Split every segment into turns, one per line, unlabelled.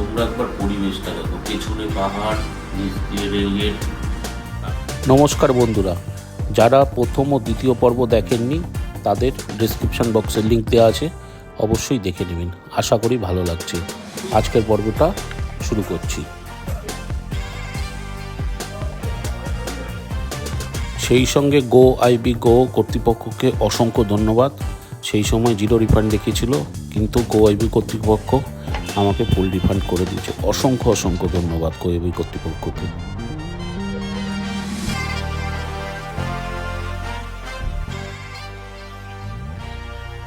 তোমরা একবার পরিবেশটা দেখো, পেছনে পাহাড়
নমস্কার বন্ধুরা, যারা প্রথম ও দ্বিতীয় পর্ব দেখেননি, তাদের ডিসক্রিপশন বক্সের লিংক দেওয়া আছে, অবশ্যই দেখে নেবেন। আশা করি ভালো লাগছে। আজকের পর্বটা শুরু করছি। সেই সঙ্গে গো আইবি গো কর্তৃপক্ষকে অসংখ্য ধন্যবাদ। সেই সময় জিরো রিফান্ড দেখিয়েছিল কিন্তু গো আইবি কর্তৃপক্ষ আমাকে ফুল রিফান্ড করে দিয়েছে। অসংখ্য অসংখ্য ধন্যবাদ আইবি কর্তৃপক্ষকে।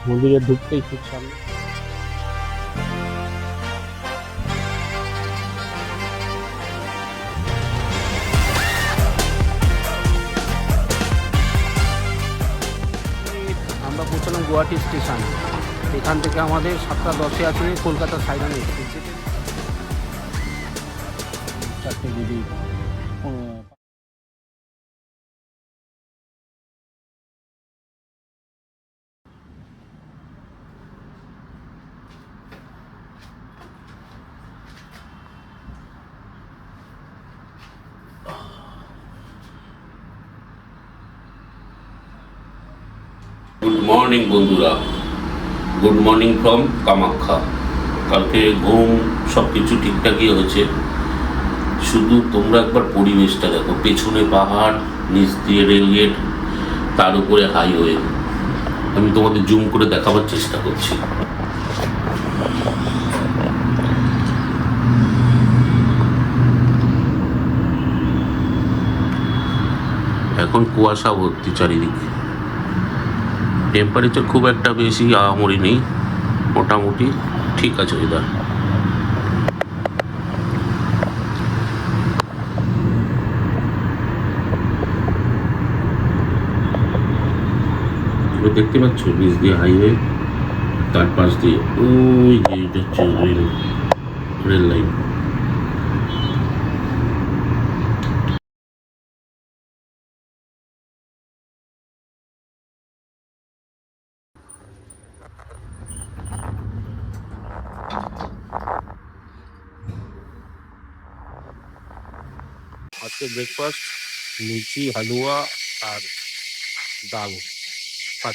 মন্দিরে ঢুকতেই ঠিক সামনে। আমরা পৌঁছালাম গুয়াহাটি স্টেশন। এখান থেকে আমাদের সাতটা দশে আছে কলকাতা এক্সপ্রেস চারটে দিদি
গুড মর্নিং বন্ধুরা। Good morning from Kamakhya. কালকে ঘুম সব কিছু ঠিকঠাকই হয়েছে। শুধু তোমরা একবার পরিবেশটা দেখো। পেছনে পাহাড়, নিচ দিয়ে রেলগেট তার উপরে হাইওয়ে। আমি তোমাদের জুম করে দেখাবার চেষ্টা করছি। এখন কুয়াশা ভর্তি চারিদিকে। টেম্পারেচার খুব একটা বেশি আহামরি নেই। মোটামুটি ঠিক আছে ওয়েদার দেখতে পাচ্ছ, নিচ দিয়ে হাইওয়ে তার পাশ দিয়ে ওই যে এটা হচ্ছে রেল রেল লাইন
আজকে ব্রেকফাস্ট লুচি হালুয়া আর ডাল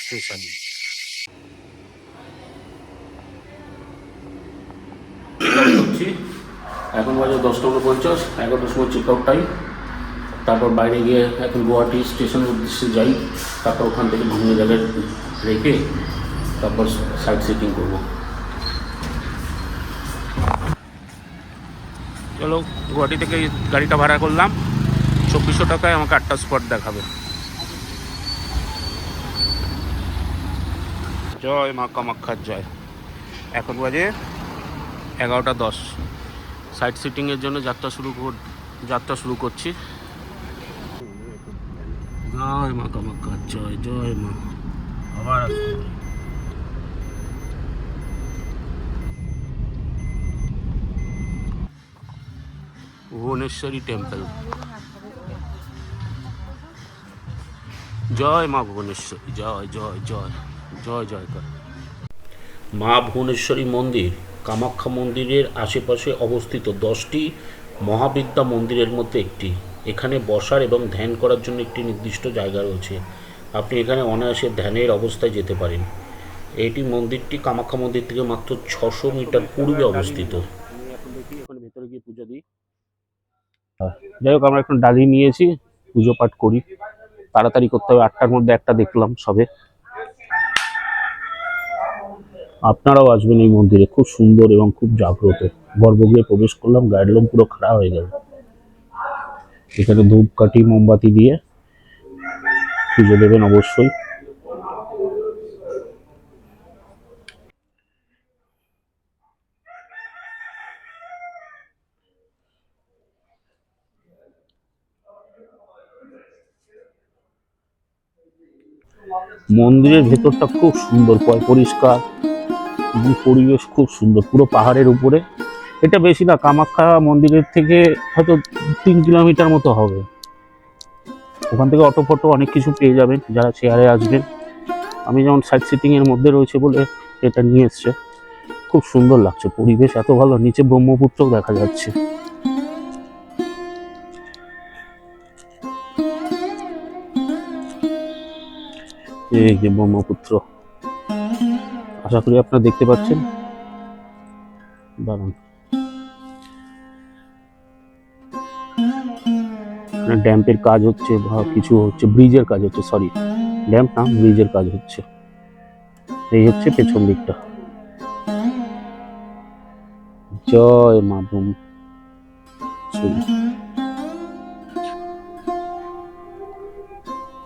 স্পেশালি করছি এখন বাজে দশটা উনপঞ্চাশ এগারোটার সময় চেক আউট টাইম তারপর বাইরে গিয়ে এখন গুয়াহাটি স্টেশনের উদ্দেশ্যে যাই। তারপর ওখান থেকে বিভিন্ন জায়গায় রেখে তারপর সাইড সিটিং করব। চলো গুয়াহাটি থেকে গাড়িটা ভাড়া করলাম। চব্বিশশো টাকায় আমাকে আটটা স্পট দেখাবে। জয় মা কামাক্ষার জয়। এখন বাজে এগারোটা দশ। সাইড সিটিংয়ের জন্য যাত্রা শুরু যাত্রা শুরু করছি। জয় মা কামাক্ষার জয় জয় মা। আবার ভুবনেশ্বরী টেম্পল জয় মা ভুবনেশ্বরী, জয় জয় জয় জয় জয় কর। মা ভুবনেশ্বরী মন্দির, কামাখ্যা মন্দিরের আশেপাশে অবস্থিত দশটি মহাবিদ্যা মন্দিরের মধ্যে একটি। এখানে বসার এবং ধ্যান করার জন্য একটি নির্দিষ্ট জায়গা রয়েছে। আপনি এখানে অনায়াসে ধ্যানের অবস্থায় যেতে পারেন। এটি মন্দিরটি কামাখ্যা মন্দির থেকে মাত্র ছশো মিটার পূর্বে অবস্থিত। যাই হোক, আমরা এখন ডালি নিয়েছি, পুজো পাঠ করি। তাড়াতাড়ি করতে হবে। আটটার মধ্যে একটা দেখলাম সবে। আপনারাও আসবেন এই মন্দিরে। খুব সুন্দর এবং খুব জাগ্রত। গর্ভগৃহে প্রবেশ করলাম গায়ের লোম পুরো খারাপ হয়ে গেল। এখানে ধূপকাঠি, মোমবাতি দিয়ে পুজো দেবেন অবশ্যই। মন্দিরের ভেতরটা খুব সুন্দর পরিষ্কার পরিবেশ খুব সুন্দর, পুরো পাহাড়ের উপরে। এটা বেশি না, কামাখ্যা মন্দিরের থেকে হয়তো তিন কিলোমিটার মতো হবে। ওখান থেকে অটো ফটো অনেক কিছু পেয়ে যাবেন, যারা শেয়ারে আসবেন। আমি যেমন সাইড সিটিংয়ের মধ্যে রয়েছে বলে এটা নিয়ে এসছে। খুব সুন্দর লাগছে পরিবেশ, এত ভালো, নিচে ব্রহ্মপুত্র দেখা যাচ্ছে। এই যে ব্রহ্মপুত্র। আশা করি আপনারা দেখতে পাচ্ছেন। দাঁড়ান ড্যাম্পের কাজ হচ্ছে বা কিছু হচ্ছে, ব্রিজের কাজ হচ্ছে সরি ড্যাম্প না, ব্রিজের কাজ হচ্ছে। এই হচ্ছে পেছন দিকটা। জয় মা বোম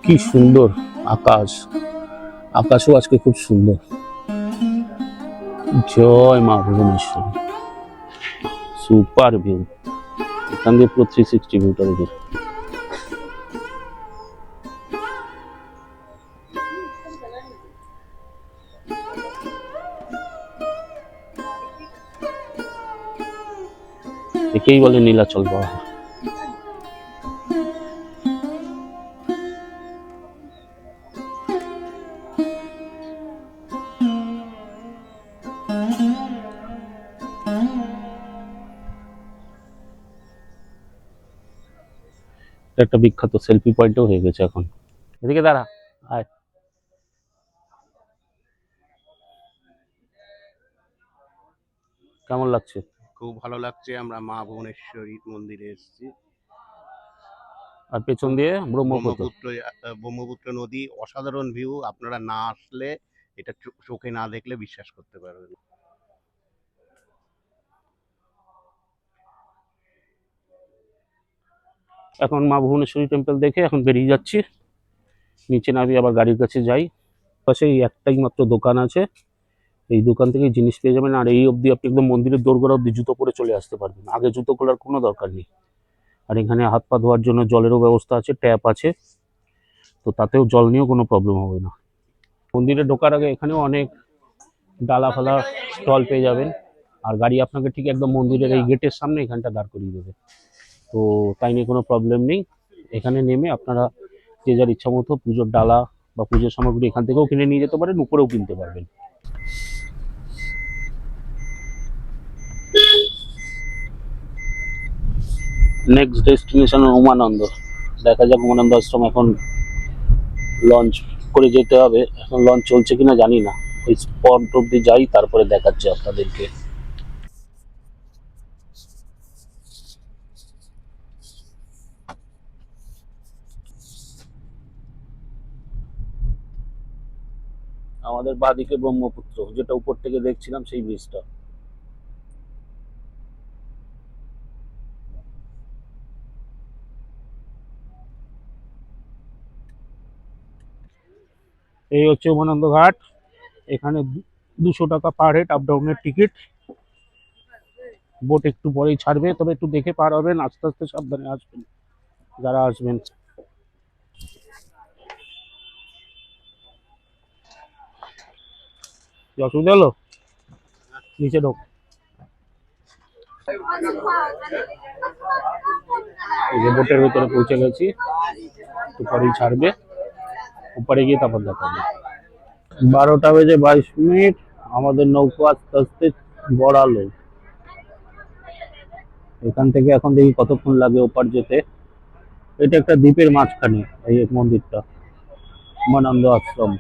কি সুন্দর আকাশ। আকাশও আজকে খুব সুন্দর। জয় মা ভুবনেশ্বরী। সুপার ভিউ এখান দিয়ে পুরো থ্রি সিক্সটি ভিউটার উপর একেই বলে নীলাচল পাহাড় একটা বিখ্যাত সেলফি পয়েন্টও হয়ে গেছে এখন। এদিকে দাঁড়া আয়। কেমন লাগছে?
খুব ভালো লাগছে আমরা মা ভুবনেশ্বরী মন্দিরে এসেছি।
আর পেছন দিয়ে ব্রহ্মপুত্র।
ব্রহ্মপুত্র নদী অসাধারণ ভিউ আপনারা না আসলে এটা চোখে না দেখলে বিশ্বাস করতে পারবেন
এখন মা ভুবনেশ্বরী টেম্পল দেখে এখন বেরিয়ে যাচ্ছি। নিচে নামি আবার গাড়ির কাছে যাই। পাশে এই একটাই মাত্র দোকান আছে। এই দোকান থেকে জিনিস পেয়ে যাবেন। আর এই অবধি আপনি একদম মন্দিরের দোরগোড়া অবধি জুতো পরে চলে আসতে পারবেন। আগে জুতো খোলার কোনো দরকার নেই। আর এখানে হাত পা ধোয়ার জন্য জলেরও ব্যবস্থা আছে, ট্যাপ আছে। তো তাতেও জল নিয়েও কোনো প্রবলেম হবে না। মন্দিরে ঢোকার আগে এখানেও অনেক ডালা ফালা স্টল পেয়ে যাবেন। আর গাড়ি আপনাকে ঠিক একদম মন্দিরের এই গেটের সামনে এখানটা দাঁড় করিয়ে দেবে। তো তাই নিয়ে কোনো প্রবলেম নেই। এখানে নেমে আপনারা যে যার ইচ্ছা মতো পুজোর ডালা বা পুজোর সামগ্রী এখান থেকেও কিনে নিয়ে যেতে পারেন, উপরেও কিনতে পারবেন। Next destination Umananda. দেখা যাক উমানন্দ আশ্রম এখন লঞ্চ করে যেতে হবে। এখন লঞ্চ চলছে কিনা জানি না। ওই স্পট অব্দি যাই, তারপরে দেখাচ্ছে আপনাদেরকে। আমাদের বাদিকে ব্রহ্মপুত্র, যেটা উপর থেকে দেখছিলাম সেই ব্রিজটা এই হচ্ছে উমানন্দ ঘাট। এখানে দুশো টাকা পার হেড আপ ডাউনের টিকিট বোট একটু পরেই ছাড়বে, তবে একটু দেখে পার হবেন, আস্তে আস্তে সাবধানে আসবেন, যারা আসবেন। কি অসুবিধা হলো নিচে ঢোক। এই যে বোটের ভেতরে পৌঁছে গেছি। একটু ছাড়বে। উপরে গিয়ে তারপর দেখাবে বারোটা বেজে বাইশ মিনিট। আমাদের নৌকো আস্তে আস্তে গড়ালো। এখান থেকে এখন দেখি কতক্ষণ লাগে ওপার যেতে। এটা একটা দ্বীপের মাঝখানে, এই মন্দিরটা। উমানন্দ আশ্রম।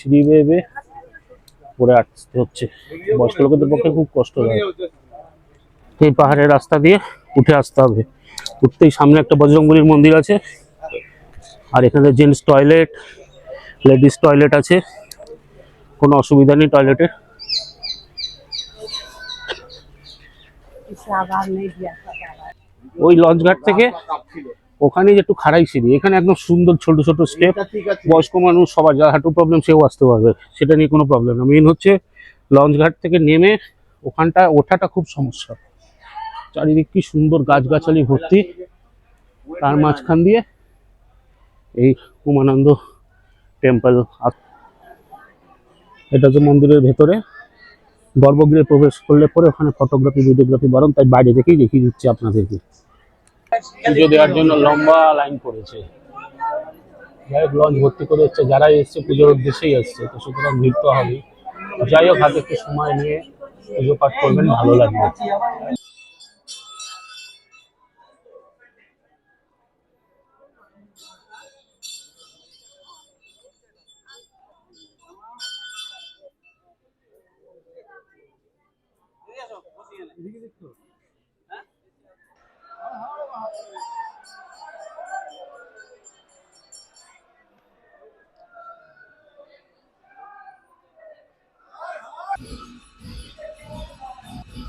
সিঁড়ি বেয়ে বেয়ে পরে আসতে হচ্ছে। বয়স্ক লোকেদের পক্ষে খুব কষ্ট হয়। এই পাহাড়ের রাস্তা দিয়ে উঠে আসতে হবে। উঠতেই সামনে একটা বজরংবলীর মন্দির আছে। আর এখানে জেন্টস টয়লেট লেডিস টয়লেট আছে। কোনো অসুবিধা নেই টয়লেটের ওই লঞ্চ ঘাট থেকে ওখানে যে একটু খাড়াই সিঁড়ি এখানে একদম সুন্দর ছোট ছোট স্টেপ বয়স্ক মানুষ সবার যার হাঁটু প্রবলেম সেও আসতে পারবে সেটা নিয়ে কোনো প্রবলেম না। মেন হচ্ছে লঞ্চ ঘাট থেকে নেমে ওখানটা ওঠাটা খুব সমস্যা। চারিদিক কি সুন্দর গাছগাছালি ভর্তি। তার মাঝখান দিয়ে এই উমানন্দ টেম্পল এটা হচ্ছে মন্দিরের ভেতরে। গর্ভগৃহে প্রবেশ করলে পরে ওখানে ফটোগ্রাফি ভিডিওগ্রাফি বারণ তাই বাইরে থেকেই দেখিয়ে দিচ্ছি আপনাদেরকে। পুজো দেওয়ার জন্য লম্বা লাইন পড়েছে। যাই হোক লঞ্চ ভর্তি করে এসছে যারাই এসছে পুজোর উদ্দেশ্যেই এসছে তো সুতরাং ভিড় তো হবেই। যাই হোক হাতে একটু সময় নিয়ে পুজো পাঠ করবেন ভালো লাগবে।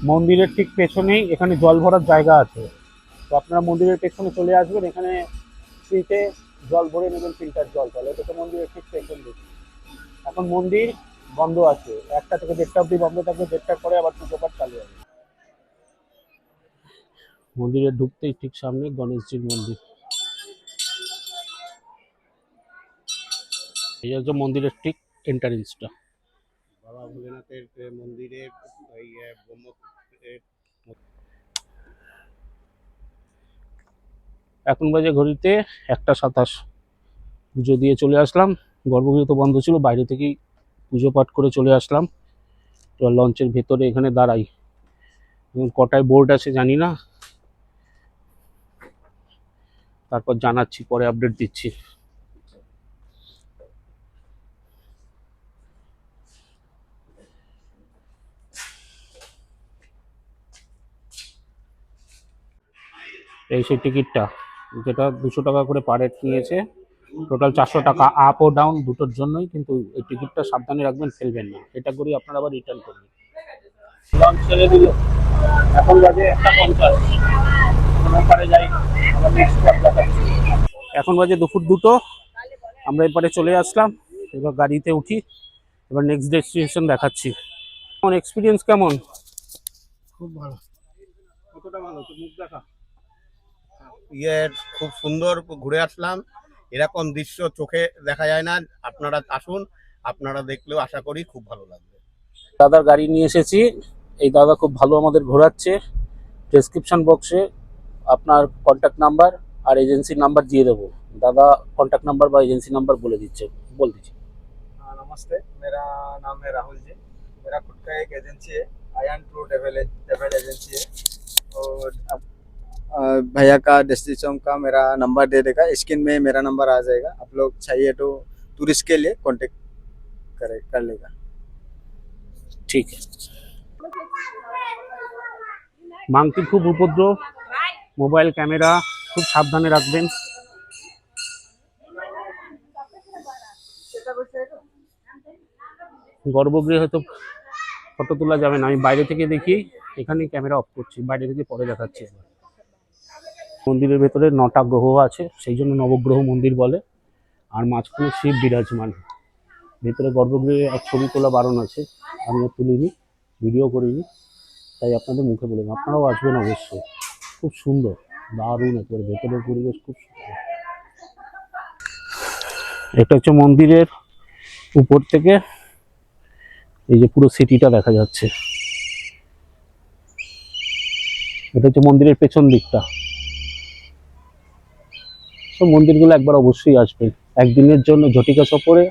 মন্দিরের ঠিক পেছনেই এখানে জল ভরার জায়গা আছে। তো আপনারা মন্দিরের পেছনে চলে আসবেন, এখানে ফ্রিতে জল ভরে নেবেন, ফিল্টার জল, তাহলে এটা তো মন্দিরের ঠিক পেছন দিকে। এখন মন্দির বন্ধ আছে, একটা থেকে দেড়টা অব্দি বন্ধ থাকবে, দেড়টার পরে আবার পুজো পাঠ চালু হবে। মন্দিরে ঢুকতেই ঠিক সামনে গণেশজির মন্দির। এই হচ্ছে মন্দিরের ঠিক এন্টারেন্সটা
বাবা ভোলেনাথের এ, মন্দিরে এই ব্রহ্মপুত্রের
এখন বাজে ঘড়িতে একটা সাতাশ। পুজো দিয়ে চলে আসলাম। গর্ভগৃহ বন্ধ ছিল বাইরে থেকেই পুজো পাঠ করে চলে আসলাম। এবার লঞ্চের ভেতরে এখানে দাঁড়াই। এবং কটায় বোর্ড আছে জানি না। তারপর জানাচ্ছি পরে আপডেট দিচ্ছি। এই সেই টিকিটটা যেটা দুশো টাকা করে পার হেড নিয়েছে। টোটাল চারশো টাকা আপ ও ডাউন দুটোর জন্যই কিন্তু এই টিকিটটা সাবধানে রাখবেন ফেলবেন না। এটা করি আপনারা আবার রিটার্ন করবেন। লঞ্চ ছেড়ে দিল। এখন বাজে একটা পঞ্চাশ। ওপারে যাই আবার নেক্সট দেখাচ্ছি। এখন বাজে দুপুর দুটো। আমরা এপারে চলে আসলাম। এবার গাড়িতে উঠি এবার নেক্সট ডেস্টিনেশন দেখাচ্ছি। কেমন এক্সপিরিয়েন্স কেমন?
খুব ভালো।
কতটা ভালো? তো মুখ দেখা।
ইয়ে খুব সুন্দর ঘুরে আসলাম এরকম দৃশ্য চোখে দেখা যায় না আপনারা আসুন আপনারা দেখলেও আশা করি খুব ভালো লাগবে
দাদার গাড়ি নিয়ে এসেছি এই দাদা খুব ভালো আমাদের ঘোরাচ্ছে ডেসক্রিপশন বক্সে আপনার কন্ট্যাক্ট নাম্বার আর এজেন্সির নাম্বার দিয়ে দেবো দাদা কন্ট্যাক্ট নাম্বার বা এজেন্সি নাম্বার বলে দিচ্ছে বল দিচ্ছি
हाँ नमस्ते मेरा नाम है राहुल जी मेरा खुद का एक एजेंसी है ion to travel travel agency है और अब अ, भैया का डेस्टिनेशन का मेरा नंबर दे देगा स्क्रीन में मेरा नंबर आ जाएगा आप लोग चाहिए तो टूरिस्ट के लिए कांटेक्ट करे कर लेगा
ঠিক আছে মাংকির খুব উপদ্রব মোবাইল ক্যামেরা খুব সাবধানে রাখবেন গর্ভগৃহে হয়তো ফটো তোলা যাবে না আমি বাইরে থেকে দেখি এখানে ক্যামেরা অফ করছি বাইরে থেকে পরে দেখাচ্ছি এবার। মন্দিরের ভেতরে নটা গ্রহ আছে, সেই জন্য নবগ্রহ মন্দির বলে। আর মাঝখানে শিব বিরাজমান। ভেতরে গর্ভগৃহে এক ছবি তোলা বারণ আছে, আমিও তুলিনি, ভিডিও করিনি, তাই আপনাদের মুখে বললাম আপনারাও আসবেন অবশ্যই। খুব সুন্দর, দারুণ একেবারে, ভেতরের পরিবেশ খুব সুন্দর। এটা হচ্ছে মন্দিরের উপর থেকে, এই যে পুরো সিটিটা দেখা যাচ্ছে। এটা হচ্ছে মন্দিরের পেছন দিকটা। তো মন্দিরগুলো একবার অবশ্যই আসবেন। একদিনের জন্য ঝটিকা সফরে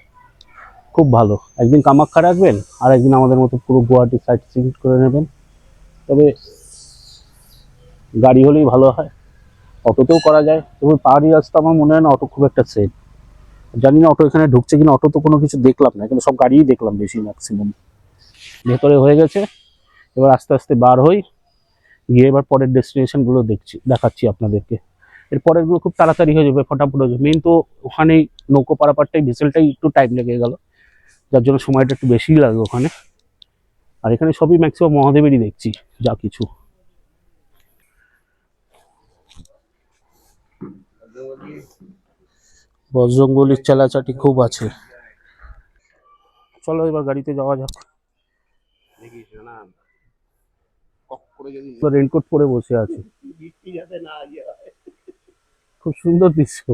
খুব ভালো। একদিন কামাখ্যা রাখবেন আর একদিন আমাদের মতো পুরো গুয়াহাটি সাইট সিন করে নেবেন। তবে গাড়ি হলেই ভালো হয়। অটোতেও করা যায়। তবে পাহাড়ি রাস্তা আমার মনে হয় না, অটো খুব একটা সেফ জানি না অটো এখানে ঢুকছে কিনা, অটো তো কোনো কিছু দেখলাম না, কিন্তু সব গাড়িই দেখলাম বেশি ম্যাক্সিমাম ভেতরে হয়ে গেছে। এবার আস্তে আস্তে বার হই। গিয়ে এবার পরের ডেস্টিনেশনগুলো দেখছি, দেখাচ্ছি আপনাদেরকে। এর পরেরগুলো খুব তাড়াতাড়ি হয়ে যাবে ফটাফট হয়ে যাবে। মেন তো ওখানেই নৌকো পারাপারটাই ভেসেলটাই একটু টাইম লেগে গেল। যার জন্য সময়টা একটু বেশিই লাগে ওখানে। আর এখানে সবই ম্যাক্সিমাম মহাদেবেরই দেখছি যা কিছু। বজরঙ্গলির চালাচাটি খুব আছে। চলো এবার গাড়িতে যাওয়া যাক।
না। কক করে যদি
রেনকোট পরে বসে আছে
বৃষ্টি যাতে না ইয়ে হয়।
খুব সুন্দর দৃশ্য।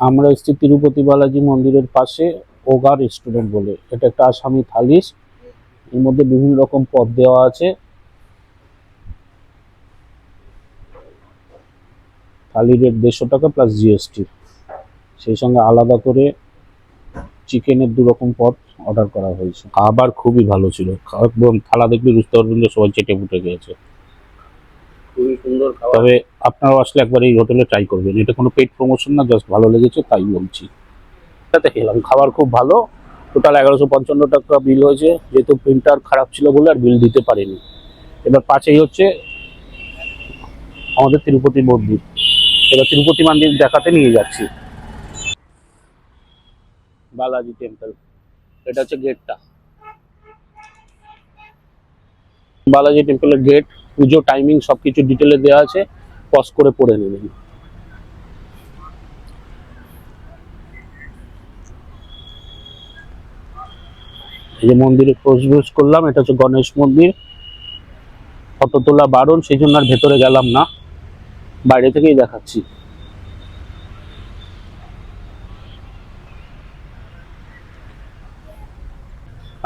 আমরা এসেছি তিরুপতি বালাজি মন্দিরের পাশে ওগা রেস্টুরেন্ট বলে। এটা একটা আসামি থালিস এর মধ্যে বিভিন্ন রকম পদ দেওয়া আছে। থালি রেট দেড়শো টাকা প্লাস জিএসটি সেই সঙ্গে আলাদা করে চিকেনের দু রকম পদ অর্ডার করা হয়েছে। খাবার খুবই ভালো ছিল। একদম থালা দেখলে বুঝতে পারবেন যে সবাই চেটে ফুটে গিয়েছে
খুবই সুন্দর খাবার।
তবে আপনারাও আসলে একবার এই হোটেলে ট্রাই করবেন। এটা কোনো পেড প্রমোশন না জাস্ট ভালো লেগেছে তাই বলছি। এটাতে খেলাম। খাবার খুব ভালো। টোটাল এগারোশো পঞ্চান্ন টাকা বিল হয়েছে। যেহেতু প্রিন্টার খারাপ ছিল বলে আর বিল দিতে পারেনি। এবার পাশেই হচ্ছে আমাদের তিরুপতি মন্দির। এবার তিরুপতি মন্দির দেখাতে নিয়ে যাচ্ছি। বালাজি টেম্পল এটা হচ্ছে গেটটা বালাজি টেম্পলের গেট পুজো টাইমিং সবকিছু ডিটেলে দেওয়া আছে। পজ করে পড়ে নেবেন। এই যে মন্দিরে প্রবেশ করলাম, এটা হচ্ছে গণেশ মন্দির। ফটো তোলা বারণ, সেই জন্য আর ভেতরে গেলাম না। বাইরে থেকেই দেখাচ্ছি।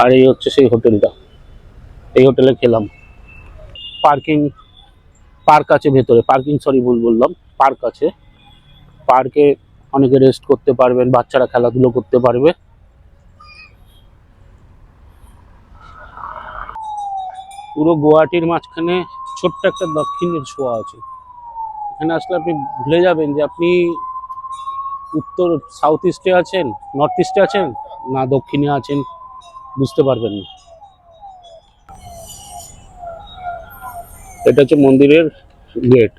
আর এই হচ্ছে সেই হোটেলটা। এই হোটেলে খেলাম। পার্কিং, পার্ক আছে ভেতরে। পার্কিং সরি ভুল বললাম। পার্ক আছে। পার্কে অনেকে রেস্ট করতে পারবেন, বাচ্চারা খেলাধুলো করতে পারবে। পুরো গুয়াহাটির মাঝখানে ছোট্ট একটা দক্ষিণের ছোঁয়া আছে। এখানে আসলে আপনি ভুলে যাবেন যে আপনি উত্তর সাউথ ইস্টে আছেন নর্থ ইস্টে আছেন, না দক্ষিণে আছেন? বুঝতে পারবেন না। এটা হচ্ছে মন্দিরের গেট।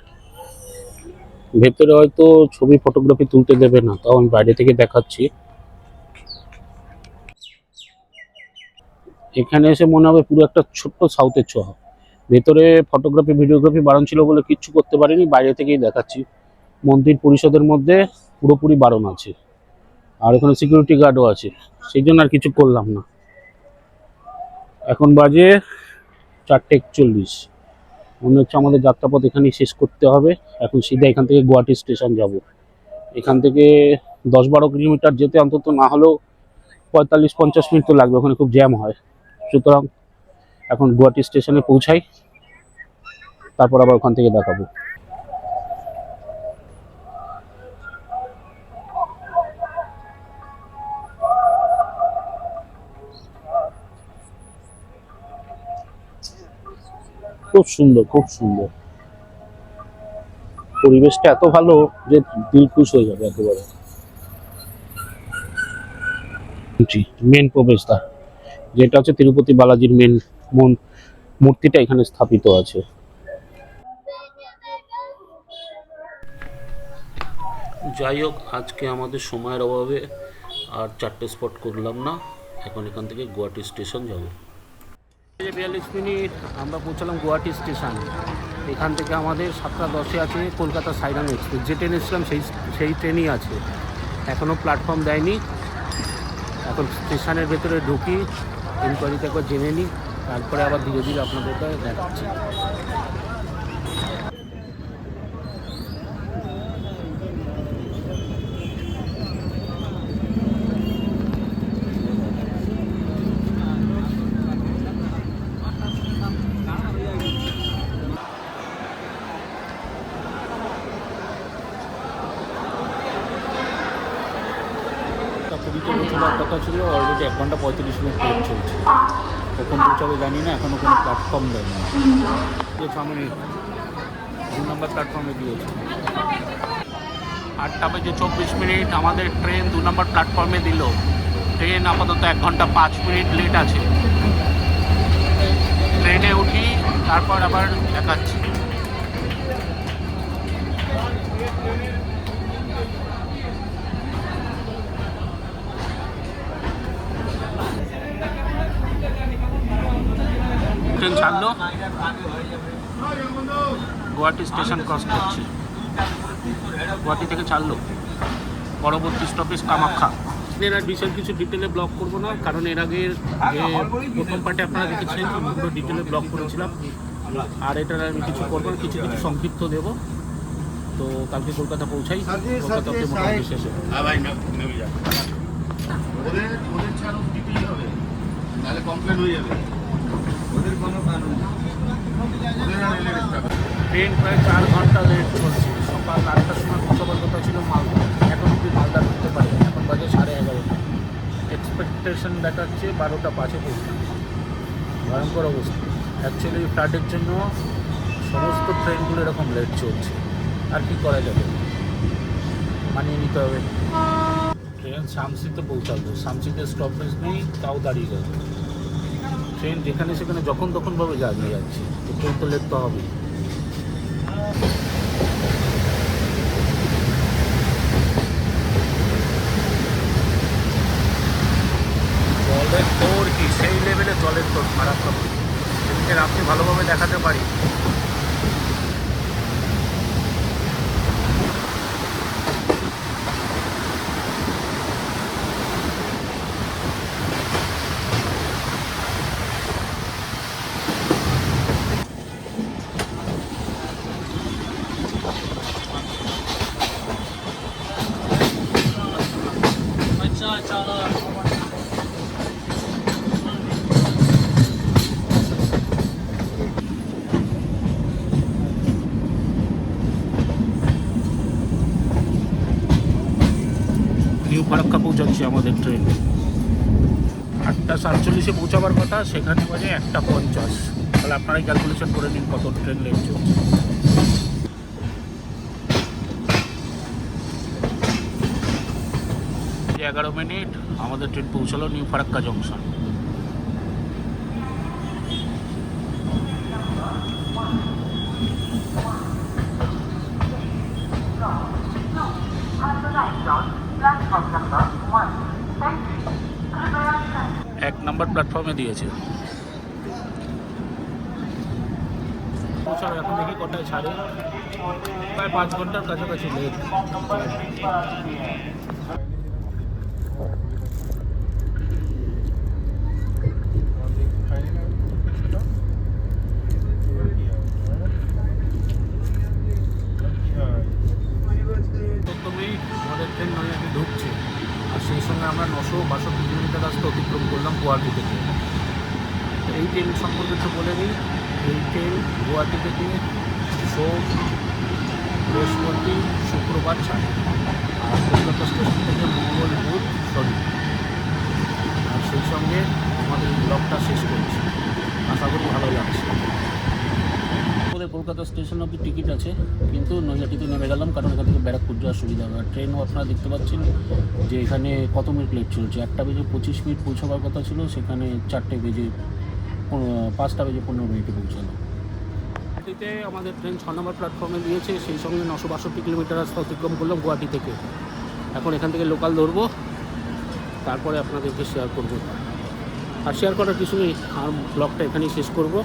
ভেতরে হয়তো ছবি ফটোগ্রাফি তুলতে দেবে না, তাও আমি বাইরে থেকে দেখাচ্ছি। এখানে এসে মনে হবে পুরো একটা ছোট্ট সাউথের ছোঁয়া। ভেতরে ফটোগ্রাফি, ভিডিওগ্রাফি বারণ ছিল বলে কিচ্ছু করতে পারিনি, বাইরে থেকেই দেখাচ্ছি। মন্দির পরিষদের মধ্যে পুরোপুরি বারণ আছে। আর ওখানে সিকিউরিটি গার্ডও আছে, সেই জন্য আর কিছু করলাম না। এখন বাজে চারটে একচল্লিশ। মনে হচ্ছে আমাদের যাত্রাপথ এখানেই শেষ করতে হবে। এখন সিধা এখান থেকে গুয়াহাটি স্টেশন যাব। এখান থেকে দশ বারো কিলোমিটার যেতে অন্তত না হলেও পঁয়তাল্লিশ পঞ্চাশ মিনিট তো লাগবে, ওখানে খুব জ্যাম হয়। সুতরাং এখন গুয়াহাটি স্টেশনে পৌঁছাই, তারপর আবার ওখান থেকে দেখাবো। খুব সুন্দর খুব সুন্দর। পরিবেশটা এত ভালো যে দিল খুশ হয়ে যাবে একেবারে। মেন প্রবেশদ্বার যেটা হচ্ছে তিরুপতি বালাজির মেন মন মূর্তিটা এখানে স্থাপিত আছে। যাই হোক আজকে আমাদের সময়ের অভাবে আর চারটে স্পট করলাম না। এখন এখান থেকে গুয়াহাটি স্টেশন যাব। বিয়াল্লিশ মিনিট আমরা পৌঁছালাম গুয়াহাটি স্টেশন। এখান থেকে আমাদের সাতটা দশে আছে কলকাতা সাইরাম এক্সপ্রেস। যে ট্রেনে এসেছিলাম সেই সেই ট্রেনই আছে। এখনও প্ল্যাটফর্ম দেয়নি। এখন স্টেশনের ভেতরে ঢুকি ইনকোয়ারিতে একবার জেনে নিই, তারপরে আবার ধীরে ধীরে আপনাদেরকে দেখাচ্ছি। পুরীতে পৌঁছানোর কথা ছিল অলরেডি এক ঘণ্টা পঁয়ত্রিশ মিনিট ট্রেন চলছে। কখন পৌঁছাবে জানি না এখনও কোনো প্ল্যাটফর্ম দেয়নি যে ছ মিনিট দু নম্বর প্ল্যাটফর্মে দিয়েছে। আটটা বেজে চব্বিশ মিনিট, আমাদের ট্রেন দু নম্বর প্ল্যাটফর্মে দিল। ট্রেন আপাতত এক ঘণ্টা পাঁচ মিনিট লেট আছে। ট্রেনে উঠি, তারপর আবার দেখাচ্ছি। ছাড়লো গুয়াহাটি স্টেশন ক্রস করছি। গুয়াহাটি থেকে ছাড়লো। পরবর্তী স্টপেজ কামাখ্যা। এর আর বিশাল কিছু ডিটেলে ব্লগ করব না কারণ এর আগে যে প্রথম পার্টে আপনারা দেখেছেন আমি পুরো ডিটেলে ব্লগ করেছিলাম। আর এটার আমি কিছু করব না কিছু কিছু সংক্ষিপ্ত দেবো। তো কালকে কলকাতা পৌঁছাই কলকাতা অব্দি মোটামুটি শেষে ট্রেন প্রায় চার ঘণ্টা লেট চলছে সকাল আটটার সময় পৌঁছাবার কথা ছিল মালদা। এখন অব্দি মালদা ঢুকতে পারে এখন বাজে সাড়ে এগারোটা। এক্সপেকটেশন দেখাচ্ছে বারোটা পাঁচে পৌঁছাবে ভয়ঙ্কর অবস্থা। অ্যাকচুয়ালি ফ্লাডের জন্য সমস্ত ট্রেনগুলো এরকম লেট চলছে। আর কি করা যাবে? মানিয়ে নিতে হবে। ট্রেন শামসিতে পৌঁছালো শামসিতে স্টপেজ নেই, তাও দাঁড়িয়ে গেল ট্রেন যেখানে সেখানে যখন তখনভাবে জানিয়ে যাচ্ছে। ট্রেন তো লেট তো হবেই। জলের তোর কি? সেই লেভেলে জলের তোর মারাত্মক। এদিকে আপনি ভালোভাবে দেখাতে পারি নিউ ফারাক্কা পৌঁছাচ্ছি আমাদের ট্রেন আটটা সাতচল্লিশে পৌঁছাবার কথা, সেখানে বাজে একটা পঞ্চাশ। তাহলে আপনারাই ক্যালকুলেশন করে নিন কত ট্রেন লেট চলছে। এগারো মিনিট, আমাদের ট্রেন পৌঁছালো নিউ ফারাক্কা জংশন এক নম্বর প্ল্যাটফর্মে দিয়েছে। এখন দেখি কটায় ছাড়ে। প্রায় পাঁচ ঘণ্টার কাছাকাছি লেট চোদ্দ মিনিট আমাদের ট্রেন নৈহাটি ঢুকছে সঙ্গে আমরা নশো বাষট্টি কিলোমিটার রাস্তা অতিক্রম করলাম গুয়াহাটি থেকে। এই ট্রেন সম্পর্কে একটু বলে নিই এই ট্রেন গুয়াহাটি থেকে সোম বৃহস্পতি, শুক্রবার ছাড়ে। আর কলকাতা স্টেশন থেকে মঙ্গল বুধ শনি আর সেই সঙ্গে আমাদের ব্লগটা শেষ করছি। আশা করি ভালো লাগছে। আমাদের কলকাতা স্টেশন অব্দি টিকিট আছে, কিন্তু নৈহাটিতে নেমে গেলাম কারণ এখান থেকে ব্যারাকপুর যাওয়ার সুবিধা হবে। আর ট্রেনও আপনারা দেখতে পাচ্ছেন যে এখানে কত মিনিট লেট চলছে? একটা বেজে পঁচিশ মিনিট পৌঁছাবার কথা ছিল, সেখানে চারটে বেজে পাঁচটা বেজে পনেরো মিনিটে পৌঁছালো। গুয়াহাটিতে আমাদের ট্রেন ছ নম্বর প্ল্যাটফর্মে দিয়েছে সেই সঙ্গে নশো বাষট্টি কিলোমিটার রাস্তা অতিক্রম করলাম গুয়াহাটি থেকে। এখন এখান থেকে লোকাল ধরবো, তারপরে আপনাদেরকে শেয়ার করব। আর শেয়ার করার কিছু নেই, আর ব্লগটা এখানেই শেষ করব।